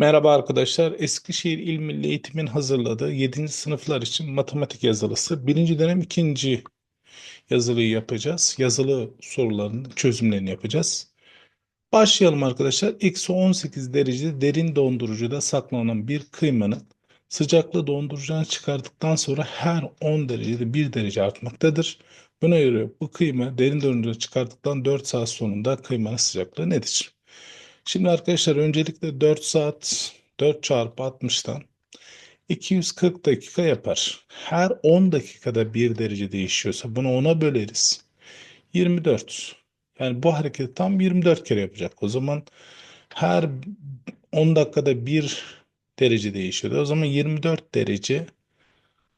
Merhaba arkadaşlar. Eskişehir İl Milli Eğitim'in hazırladığı 7. sınıflar için matematik yazılısı. Birinci dönem ikinci yazılıyı yapacağız. Yazılı soruların çözümlerini yapacağız. Başlayalım arkadaşlar. Eksi 18 derecede derin dondurucuda saklanan bir kıymanın sıcaklığı dondurucudan çıkardıktan sonra her 10 derecede 1 derece artmaktadır. Buna göre bu kıyma derin dondurucuda çıkardıktan 4 saat sonunda kıymanın sıcaklığı nedir? Şimdi arkadaşlar öncelikle 4 saat 4 çarpı 60'tan 240 dakika yapar. Her 10 dakikada 1 derece değişiyorsa bunu 10'a böleriz. 24. Yani bu hareketi tam 24 kere yapacak. O zaman her 10 dakikada 1 derece değişiyordu. O zaman 24 derece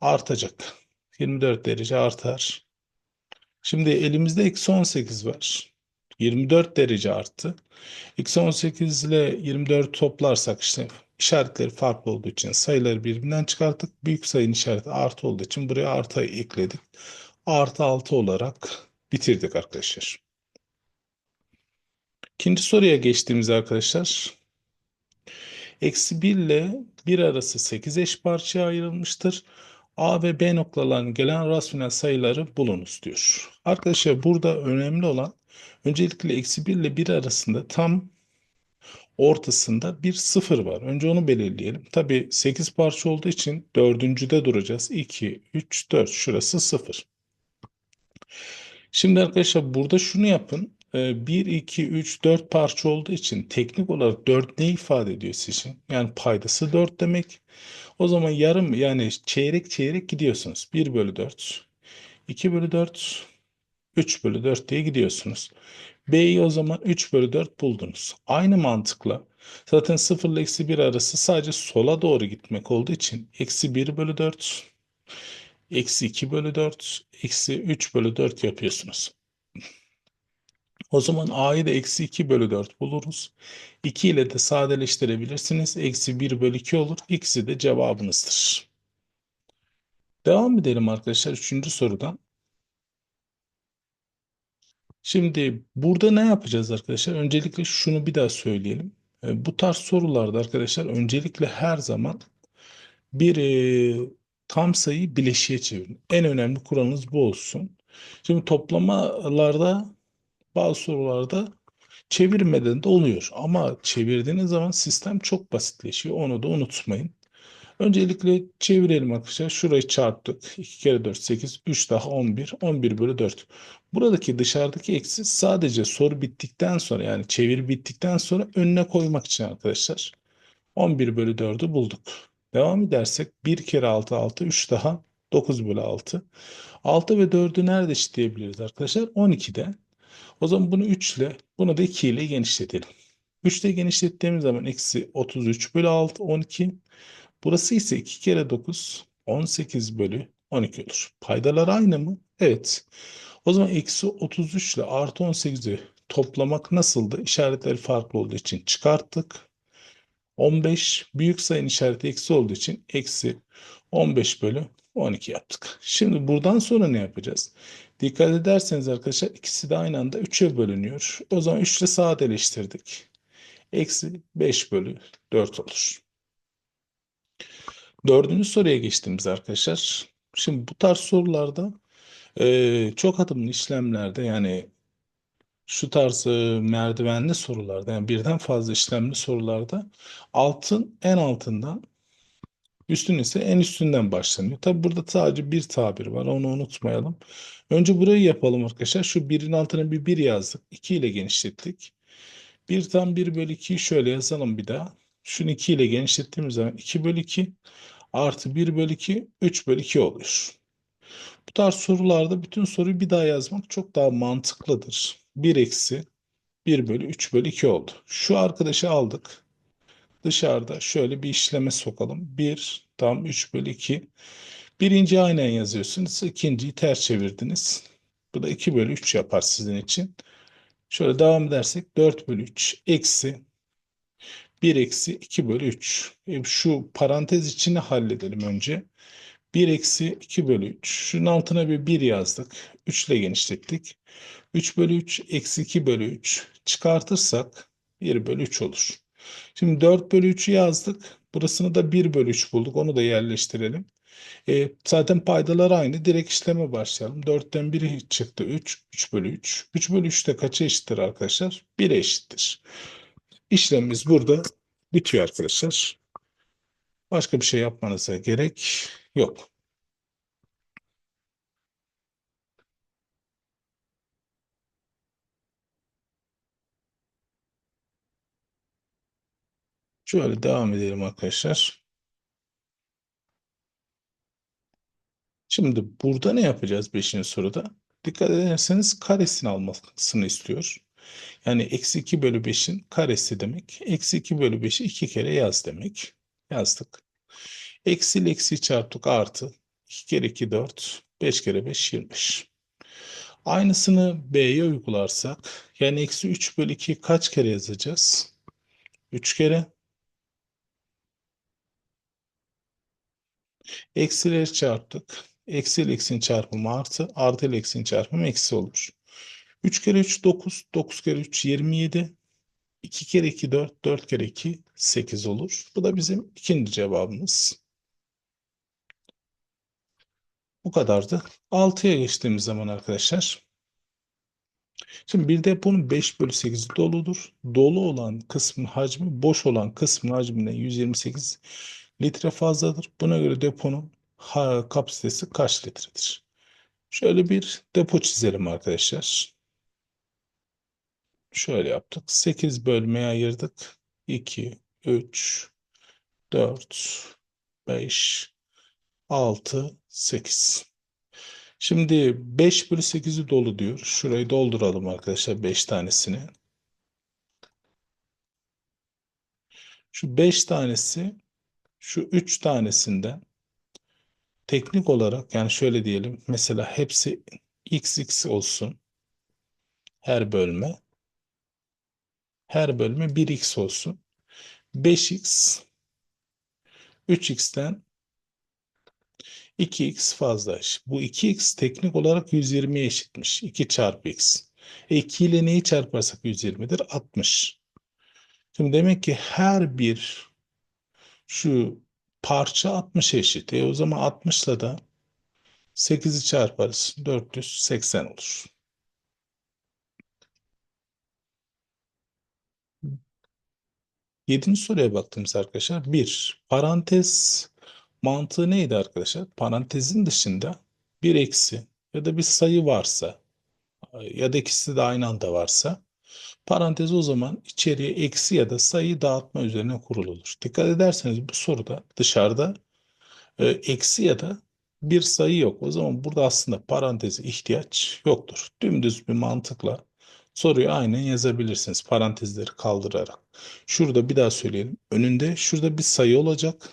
artacak. 24 derece artar. Şimdi elimizde eksi 18 var. 24 derece arttı. Eksi 18 ile 24 toplarsak işte işaretleri farklı olduğu için sayıları birbirinden çıkarttık. Büyük sayının işareti artı olduğu için buraya artı ekledik. Artı 6 olarak bitirdik arkadaşlar. İkinci soruya geçtiğimiz arkadaşlar. Eksi 1 ile 1 arası 8 eş parçaya ayrılmıştır. A ve B noktalarının gelen rasyonel sayıları bulunuz diyor. Arkadaşlar burada önemli olan öncelikle eksi 1 ile 1 arasında tam ortasında bir sıfır var. Önce onu belirleyelim. Tabi 8 parça olduğu için dördüncüde duracağız. 2, 3, 4 şurası sıfır. Şimdi arkadaşlar burada şunu yapın. 1, 2, 3, 4 parça olduğu için teknik olarak 4 ne ifade ediyor sizin? Yani paydası 4 demek. O zaman yarım yani çeyrek çeyrek gidiyorsunuz. 1 bölü 4, 2 bölü 4, 3 bölü 4 diye gidiyorsunuz. B'yi o zaman 3 bölü 4 buldunuz. Aynı mantıkla zaten 0 ile eksi 1 arası sadece sola doğru gitmek olduğu için eksi 1 bölü 4, eksi 2 bölü 4, eksi 3 bölü 4 yapıyorsunuz. O zaman A'yı da eksi 2 bölü 4 buluruz. 2 ile de sadeleştirebilirsiniz. Eksi 1 bölü 2 olur. İkisi de cevabınızdır. Devam edelim arkadaşlar 3. sorudan. Şimdi burada ne yapacağız arkadaşlar? Öncelikle şunu bir daha söyleyelim. E, bu tarz sorularda arkadaşlar öncelikle her zaman bir e, tam sayı bileşiğe çevirin. En önemli kuralınız bu olsun. Şimdi toplamalarda bazı sorularda çevirmeden de oluyor. Ama çevirdiğiniz zaman sistem çok basitleşiyor. Onu da unutmayın. Öncelikle çevirelim arkadaşlar. Şurayı çarptık. 2 kere 4 8. 3 daha 11. 11 bölü 4. Buradaki dışarıdaki eksi sadece soru bittikten sonra yani çeviri bittikten sonra önüne koymak için arkadaşlar. 11 bölü 4'ü bulduk. Devam edersek 1 kere 6 6. 3 daha 9 bölü 6. 6 ve 4'ü nerede eşitleyebiliriz arkadaşlar? 12'de. O zaman bunu 3 ile bunu da 2 ile genişletelim. 3 ile genişlettiğimiz zaman eksi 33 bölü 6 12. Burası ise 2 kere 9 18 bölü 12 olur. Paydalar aynı mı? Evet. O zaman eksi 33 ile artı 18'i toplamak nasıldı? İşaretleri farklı olduğu için çıkarttık. 15 büyük sayının işareti eksi olduğu için eksi 15 bölü 12 yaptık. Şimdi buradan sonra ne yapacağız? Dikkat ederseniz arkadaşlar ikisi de aynı anda 3'e bölünüyor. O zaman 3 ile sadeleştirdik. Eksi 5 bölü 4 olur. Dördüncü soruya geçtiğimiz arkadaşlar. Şimdi bu tarz sorularda e, çok adımlı işlemlerde yani şu tarz e, merdivenli sorularda yani birden fazla işlemli sorularda altın en altından üstün ise en üstünden başlanıyor. Tabi burada sadece bir tabir var onu unutmayalım. Önce burayı yapalım arkadaşlar. Şu birin altına bir bir yazdık. 2 ile genişlettik. 1 tam 1 bölü 2'yi şöyle yazalım bir daha. Şunu 2 ile genişlettiğimiz zaman 2 bölü 2 artı 1 bölü 2 3 bölü 2 oluyor. Bu tarz sorularda bütün soruyu bir daha yazmak çok daha mantıklıdır. 1 eksi 1 bölü 3 bölü 2 oldu. Şu arkadaşı aldık. Dışarıda şöyle bir işleme sokalım. 1 tam 3 bölü 2. Birinci aynen yazıyorsunuz. İkinciyi ters çevirdiniz. Bu da 2 bölü 3 yapar sizin için. Şöyle devam edersek 4 bölü 3 eksi 1 eksi 2 bölü 3. E şu parantez içini halledelim önce. 1 eksi 2 bölü 3. Şunun altına bir 1 yazdık. 3 ile genişlettik. 3 bölü 3 eksi 2 bölü 3 çıkartırsak 1 bölü 3 olur. Şimdi 4 bölü 3'ü yazdık. Burasını da 1 bölü 3 bulduk. Onu da yerleştirelim. E, zaten paydalar aynı. Direkt işleme başlayalım. 4'ten 1 çıktı 3. 3 bölü 3. 3 bölü 3 de kaça eşittir arkadaşlar? 1'e eşittir. İşlemimiz burada bitiyor arkadaşlar. Başka bir şey yapmanıza gerek yok. Şöyle devam edelim arkadaşlar. Şimdi burada ne yapacağız 5. soruda? Dikkat ederseniz karesini almasını istiyor. Yani eksi 2 bölü 5'in karesi demek. Eksi 2 bölü 5'i 2 kere yaz demek. Yazdık. Eksi eksi çarptık artı. 2 kere 2 4. 5 kere 5 25. Aynısını B'ye uygularsak yani eksi 3 bölü 2 kaç kere yazacağız? 3 kere. Eksileri çarptık. Eksi ile eksinin çarpımı artı. Artı ile eksinin çarpımı eksi olur. 3 kere 3 9. 9 kere 3 27. 2 kere 2 4. 4 kere 2 8 olur. Bu da bizim ikinci cevabımız. Bu kadardı. 6'ya geçtiğimiz zaman arkadaşlar. Şimdi bir deponun 5 bölü 8'i doludur. Dolu olan kısmın hacmi boş olan kısmın hacminden 128 litre fazladır. Buna göre deponun kapasitesi kaç litredir? Şöyle bir depo çizelim arkadaşlar. Şöyle yaptık. 8 bölmeye ayırdık. 2, 3, 4, 5, 6, 8. Şimdi 5 bölü 8'i dolu diyor. Şurayı dolduralım arkadaşlar 5 tanesini. Şu 5 tanesi şu 3 tanesinden teknik olarak yani şöyle diyelim mesela hepsi xx olsun her bölme her bölme 1x olsun 5x 3x'ten 2x fazla. Bu 2x teknik olarak 120'ye eşitmiş. 2 çarpı x. E 2 ile neyi çarparsak 120'dir? 60. Şimdi demek ki her bir şu parça 60 eşit. E o zaman 60 ile de 8'i çarparız. 480 olur. Yedinci soruya baktığımız arkadaşlar. Bir, parantez mantığı neydi arkadaşlar? Parantezin dışında bir eksi ya da bir sayı varsa ya da ikisi de aynı anda varsa parantez o zaman içeriye eksi ya da sayı dağıtma üzerine kurulur. Dikkat ederseniz bu soruda dışarıda e, eksi ya da bir sayı yok. O zaman burada aslında paranteze ihtiyaç yoktur. Dümdüz bir mantıkla soruyu aynen yazabilirsiniz parantezleri kaldırarak. Şurada bir daha söyleyelim. Önünde şurada bir sayı olacak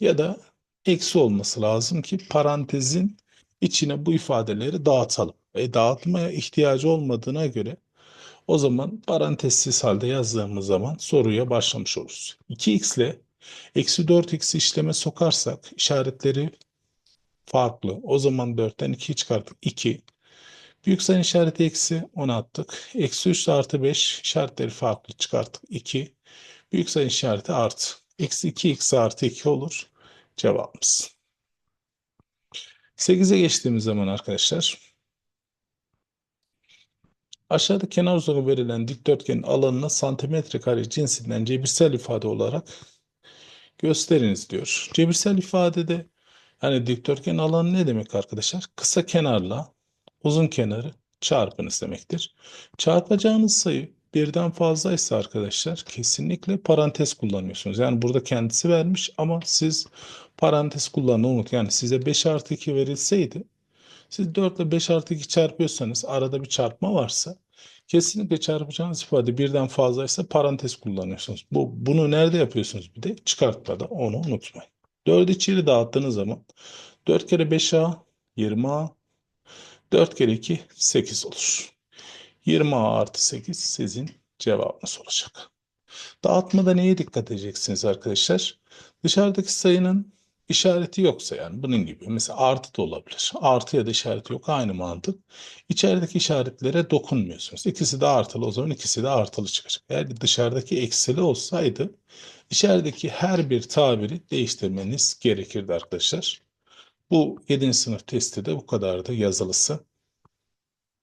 ya da eksi olması lazım ki parantezin içine bu ifadeleri dağıtalım. E, dağıtmaya ihtiyacı olmadığına göre o zaman parantezsiz halde yazdığımız zaman soruya başlamış oluruz. 2x ile eksi 4x işleme sokarsak işaretleri farklı. O zaman 4'ten 2'yi çıkarttık. 2. Büyük sayı işareti eksi 10 attık. Eksi 3 artı 5 işaretleri farklı çıkarttık. 2. Büyük sayı işareti artı. Eksi 2x artı 2 olur cevabımız. 8'e geçtiğimiz zaman arkadaşlar aşağıda kenar uzunluğu verilen dikdörtgenin alanına santimetre kare cinsinden cebirsel ifade olarak gösteriniz diyor. Cebirsel ifadede yani dikdörtgen alanı ne demek arkadaşlar? Kısa kenarla uzun kenarı çarpınız demektir. Çarpacağınız sayı birden fazlaysa arkadaşlar kesinlikle parantez kullanıyorsunuz. Yani burada kendisi vermiş ama siz parantez kullanmayı unut. Yani size 5 artı 2 verilseydi siz 4 ile 5 artı 2 çarpıyorsanız arada bir çarpma varsa kesinlikle çarpacağınız ifade birden fazlaysa parantez kullanıyorsunuz. Bu, bunu nerede yapıyorsunuz bir de? Çıkartmada onu unutmayın. 4'ü içeri dağıttığınız zaman 4 kere 5A 20A 4 kere 2 8 olur. 20A artı 8 sizin cevabınız olacak. Dağıtmada neye dikkat edeceksiniz arkadaşlar? Dışarıdaki sayının işareti yoksa yani bunun gibi mesela artı da olabilir. Artı ya da işareti yok aynı mantık. İçerideki işaretlere dokunmuyorsunuz. İkisi de artılı o zaman ikisi de artılı çıkacak. Eğer dışarıdaki eksili olsaydı içerideki her bir tabiri değiştirmeniz gerekirdi arkadaşlar. Bu 7. sınıf testi de bu kadardı yazılısı.